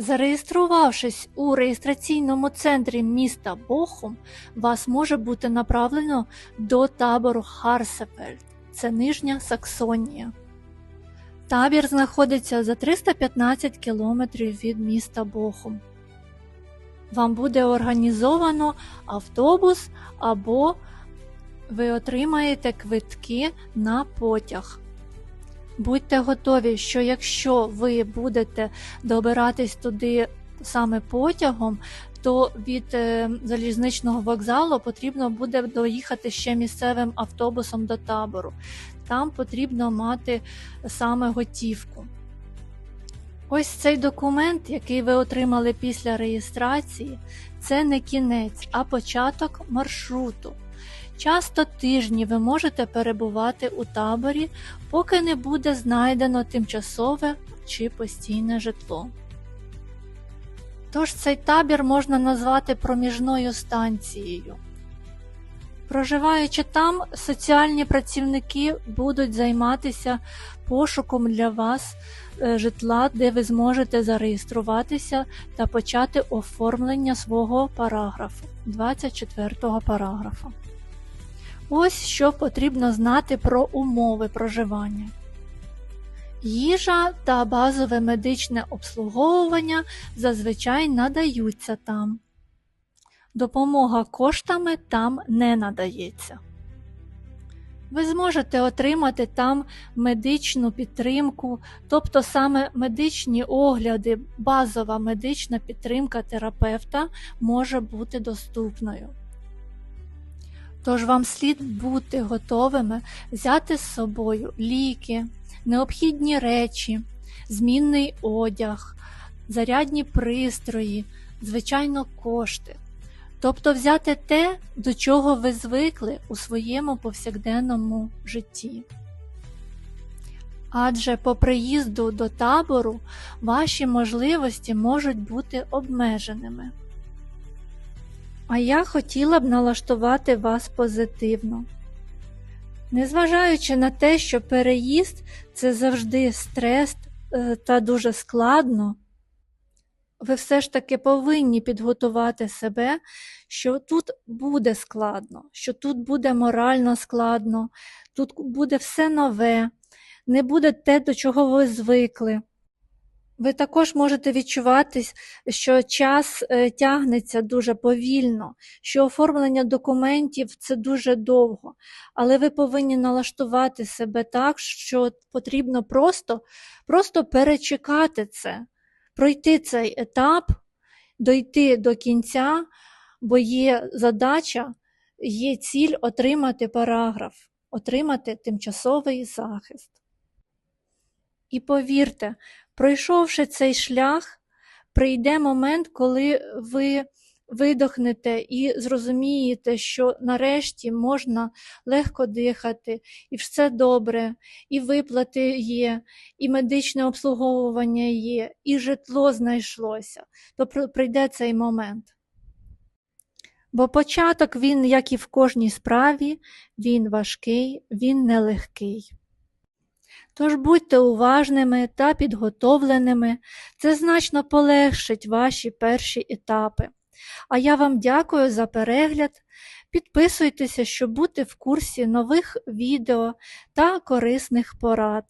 Зареєструвавшись у реєстраційному центрі міста Бохум, вас може бути направлено до табору Харсефельд, це Нижня Саксонія. Табір знаходиться за 315 кілометрів від міста Бохум. Вам буде організовано автобус або ви отримаєте квитки на потяг. Будьте готові, що якщо ви будете добиратись туди саме потягом, то від е, залізничного вокзалу потрібно буде доїхати ще місцевим автобусом до табору. Там потрібно мати саме готівку. Ось цей документ, який ви отримали після реєстрації, це не кінець, а початок маршруту. Часто тижні ви можете перебувати у таборі, поки не буде знайдено тимчасове чи постійне житло. Тож цей табір можна назвати проміжною станцією. Проживаючи там, соціальні працівники будуть займатися пошуком для вас е, житла, де ви зможете зареєструватися та почати оформлення свого параграфу, 24 параграфу. Ось що потрібно знати про умови проживання. Їжа та базове медичне обслуговування зазвичай надаються там. Допомога коштами там не надається. Ви зможете отримати там медичну підтримку, тобто саме медичні огляди, базова медична підтримка терапевта може бути доступною. Тож вам слід бути готовими взяти з собою ліки, необхідні речі, змінний одяг, зарядні пристрої, звичайно, кошти. Тобто взяти те, до чого ви звикли у своєму повсякденному житті. Адже по приїзду до табору ваші можливості можуть бути обмеженими. А я хотіла б налаштувати вас позитивно. Незважаючи на те, що переїзд це завжди стрес е, та дуже складно, ви все ж таки повинні підготувати себе, що тут буде складно, що тут буде морально складно, тут буде все нове, не буде те, до чого ви звикли. Ви також можете відчувати, що час е, тягнеться дуже повільно, що оформлення документів це дуже довго, але ви повинні налаштувати себе так, що потрібно просто, просто перечекати це, пройти цей етап, дойти до кінця, бо є задача, є ціль отримати параграф, отримати тимчасовий захист. І повірте, Пройшовши цей шлях, прийде момент, коли ви видохнете і зрозумієте, що нарешті можна легко дихати, і все добре, і виплати є, і медичне обслуговування є, і житло знайшлося, то прийде цей момент. Бо початок він, як і в кожній справі, він важкий, він нелегкий. Тож будьте уважними та підготовленими, це значно полегшить ваші перші етапи. А я вам дякую за перегляд. Підписуйтеся, щоб бути в курсі нових відео та корисних порад.